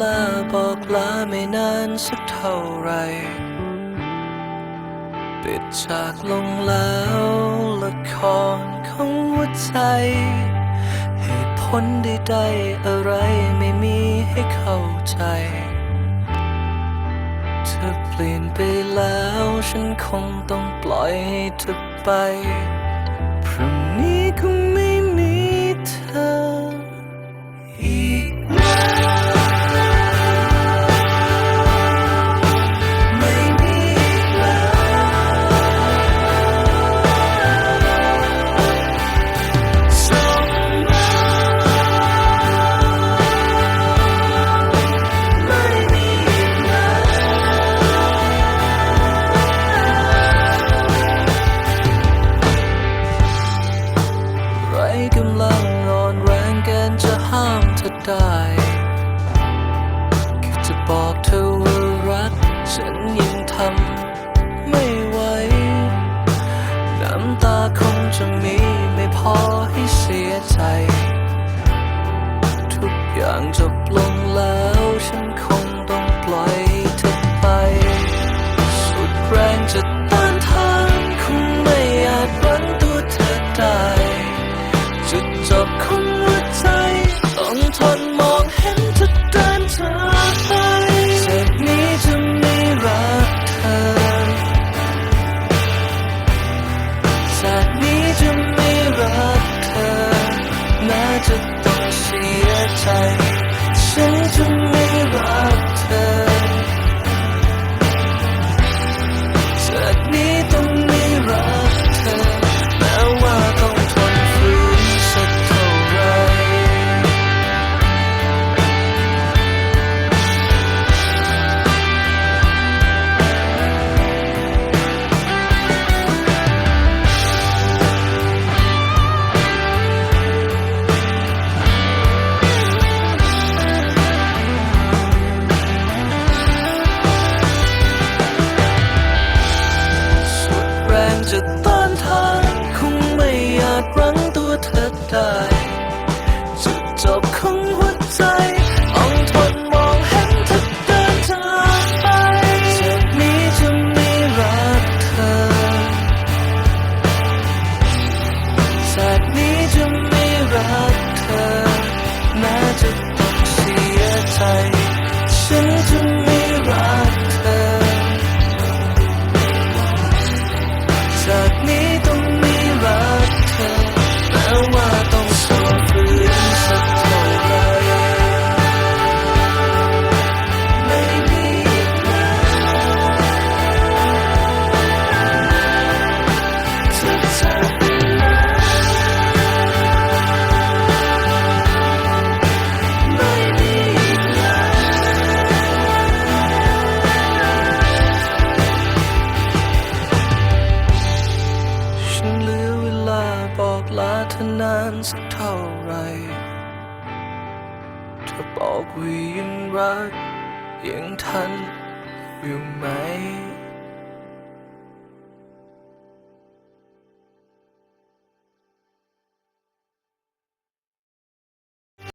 ลาบอกลาไม่นานสักเท่าไร ปิดฉากลงแล้วละครของหัวใจ เหตุผลใดๆอะไรไม่มีให้เข้าใจ เธอเปลี่ยนไปแล้วฉันคงต้องปล่อยให้เธอไป กายคจะบอกเธอว่ารัก ฉันยังทำไม่ไหว น้ำตาคงจะมีไม่พอให้เสียใจ ทุกอย่างจบลงแล้วฉันคง time. just านสักเท่าไรจะบอกว่ายังรักยังทันอยู่ไหม